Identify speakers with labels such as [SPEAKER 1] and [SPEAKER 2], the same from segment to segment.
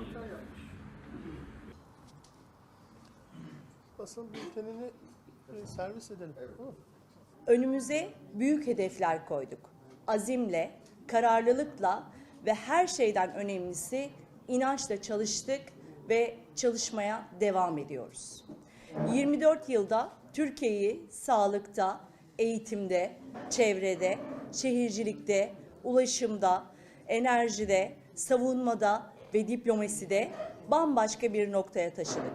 [SPEAKER 1] muhtar yapmış.
[SPEAKER 2] Basın bültenini e, servis edelim. Tamam mı?
[SPEAKER 3] Önümüze büyük hedefler koyduk. Azimle, kararlılıkla ve her şeyden önemlisi inançla çalıştık ve çalışmaya devam ediyoruz. 24 yılda Türkiye'yi sağlıkta, eğitimde, çevrede, şehircilikte, ulaşımda, enerjide, savunmada ve diplomaside bambaşka bir noktaya taşıdık.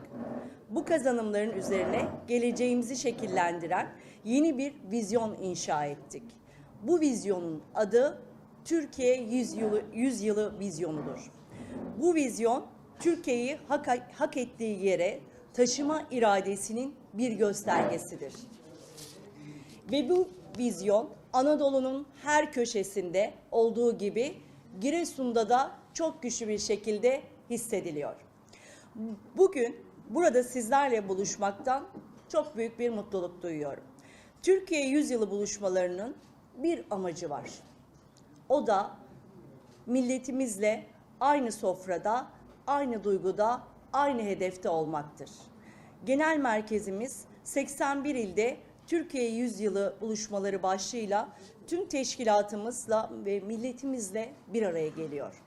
[SPEAKER 3] Bu kazanımların üzerine geleceğimizi şekillendiren yeni bir vizyon inşa ettik. Bu vizyonun adı Türkiye 100 yılı, 100 yılı vizyonudur. Bu vizyon Türkiye'yi hak, hak ettiği yere taşıma iradesinin bir göstergesidir. Ve bu vizyon Anadolu'nun her köşesinde olduğu gibi Giresun'da da çok güçlü bir şekilde hissediliyor. Bugün burada sizlerle buluşmaktan çok büyük bir mutluluk duyuyorum. Türkiye Yüzyılı buluşmalarının bir amacı var. O da milletimizle aynı sofrada, aynı duyguda, aynı hedefte olmaktır. Genel merkezimiz 81 ilde Türkiye Yüzyılı buluşmaları başlığıyla tüm teşkilatımızla ve milletimizle bir araya geliyor.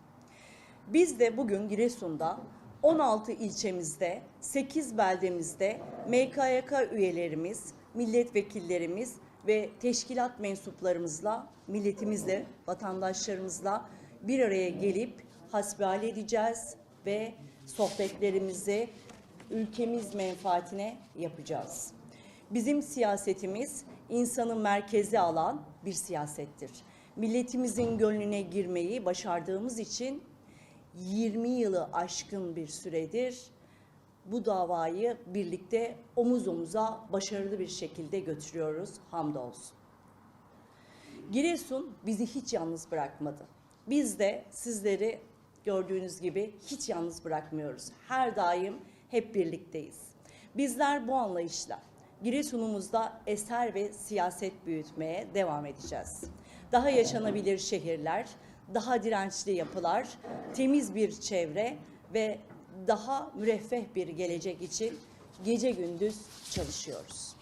[SPEAKER 3] Biz de bugün Giresun'da 16 ilçemizde, 8 beldemizde MKYK üyelerimiz, milletvekillerimiz ve teşkilat mensuplarımızla, milletimizle, vatandaşlarımızla bir araya gelip hasbihal edeceğiz ve sohbetlerimizi ülkemiz menfaatine yapacağız. Bizim siyasetimiz insanı merkeze alan bir siyasettir. Milletimizin gönlüne girmeyi başardığımız için 20 yılı aşkın bir süredir bu davayı birlikte omuz omuza başarılı bir şekilde götürüyoruz. Hamdolsun. Giresun bizi hiç yalnız bırakmadı. Biz de sizleri gördüğünüz gibi hiç yalnız bırakmıyoruz. Her daim hep birlikteyiz. Bizler bu anlayışla Giresun'umuzda eser ve siyaset büyütmeye devam edeceğiz. Daha yaşanabilir şehirler, daha dirençli yapılar, temiz bir çevre ve daha müreffeh bir gelecek için gece gündüz çalışıyoruz.